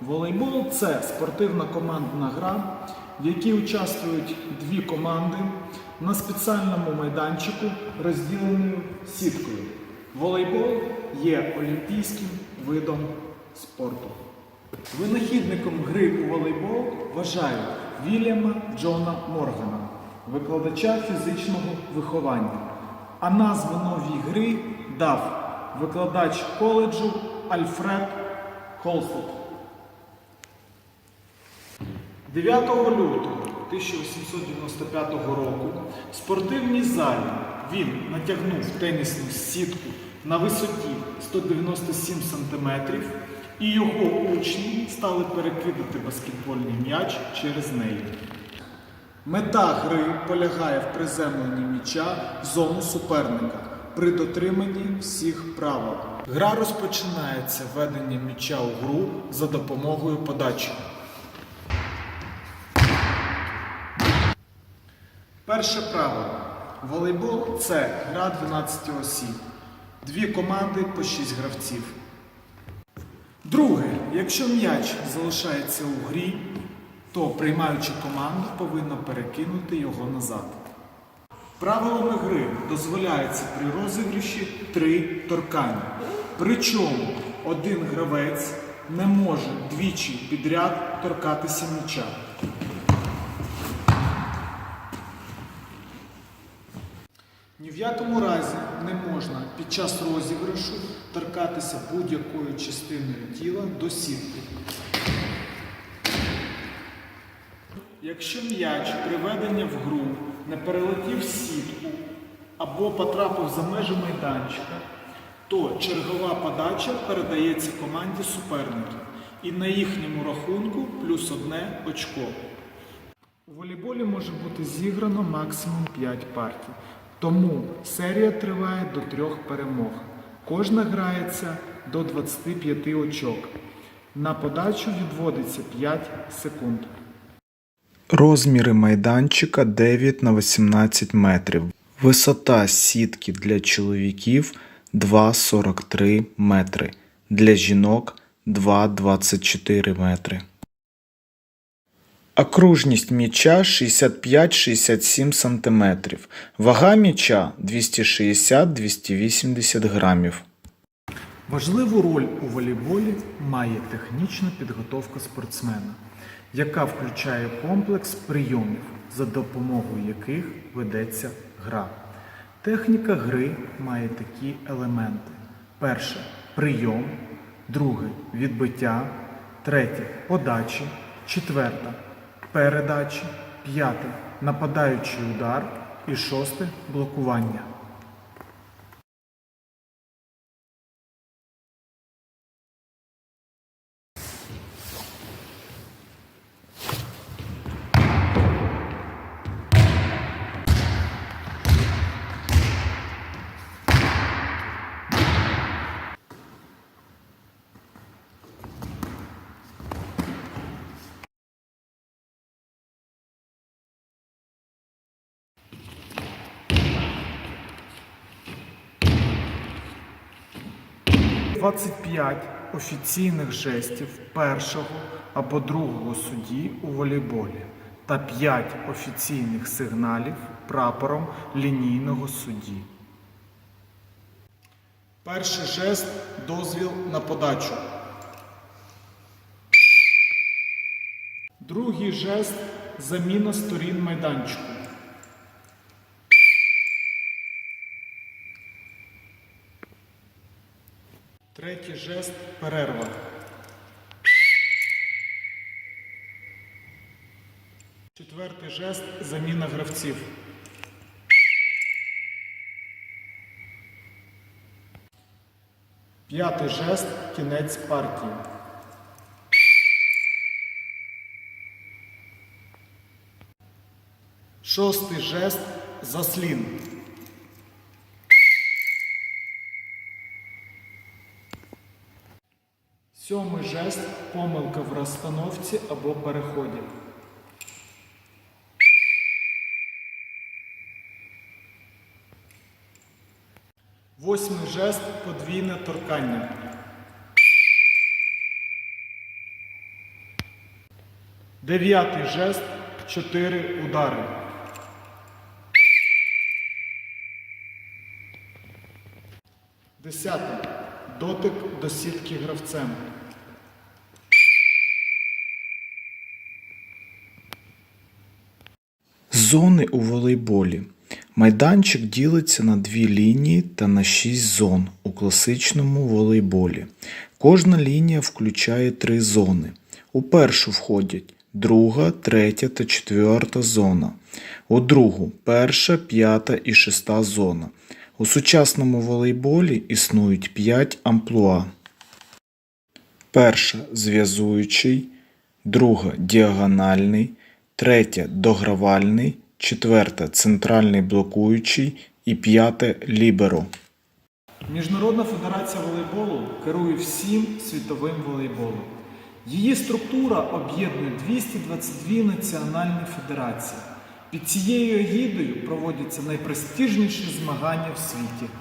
Волейбол це спортивна командна гра, в якій участвують дві команди на спеціальному майданчику, розділеною сіткою. Волейбол є олімпійським видом спорту. Винахідником гри у волейбол вважають Вільяма Джона Моргана, викладача фізичного виховання. А назву новій гри дав викладач коледжу Альфред Холфорд. 9 лютого 1895 року в спортивній залі він натягнув тенісну сітку на висоті 197 см і його учні стали перекидати баскетбольний м'яч через неї. Мета гри полягає в приземленні м'яча в зону суперника при дотриманні всіх правил. Гра розпочинається введенням м'яча у гру за допомогою подачі. Перше правило. Волейбол це гра 12 осіб. Дві команди по 6 гравців. Друге, якщо м'яч залишається у грі, то приймаюча команда повинна перекинути його назад. Правилами гри дозволяється при розіграші три торкання. Причому один гравець не може двічі підряд торкатися м'яча. Ні в якому разі не можна під час розіграшу торкатися будь-якою частиною тіла до сітки. Якщо м'яч приведення в гру не перелетів сітку або потрапив за межі майданчика, то чергова подача передається команді суперників і на їхньому рахунку плюс одне очко. У волейболі може бути зіграно максимум 5 партій, тому серія триває до трьох перемог. Кожна грається до 25 очок. На подачу відводиться 5 секунд. Розміри майданчика 9 на 18 метрів. Висота сітки для чоловіків 2,43 метри. Для жінок 2,24 метри. Окружність м'яча 65-67 см. Вага м'яча 260-280 грамів. Важливу роль у волейболі має технічна підготовка спортсмена, яка включає комплекс прийомів, за допомогою яких ведеться гра. Техніка гри має такі елементи: перше прийом, друге відбиття, третє подачі, четверта передачі, п'яте нападаючий удар і шосте блокування. – 25 офіційних жестів першого або другого судді у волейболі та 5 офіційних сигналів прапором лінійного судді. Перший жест дозвіл на подачу. Другий жест заміна сторін майданчику. Третій жест перерва. Четвертий жест заміна гравців. П'ятий жест кінець партії. Шостий жест заслін. Сьомий жест помилка в розстановці або переході. Восьмий жест подвійне торкання. Дев'ятий жест 4 удари. Десятий. Дотик до сітки гравцем. Зони у волейболі. Майданчик ділиться на дві лінії та на шість зон у класичному волейболі. Кожна лінія включає три зони. У першу входять друга, третя та четверта зона. У другу перша, п'ята і шеста зона. У сучасному волейболі існують п'ять амплуа. Перша зв'язуючий, друга діагональний, третя догравальний, четверта центральний блокуючий і п'яте ліберо. Міжнародна федерація волейболу керує всім світовим волейболом. Її структура об'єднує 222 національні федерації. Під цією егідою проводяться найпрестижніші змагання в світі.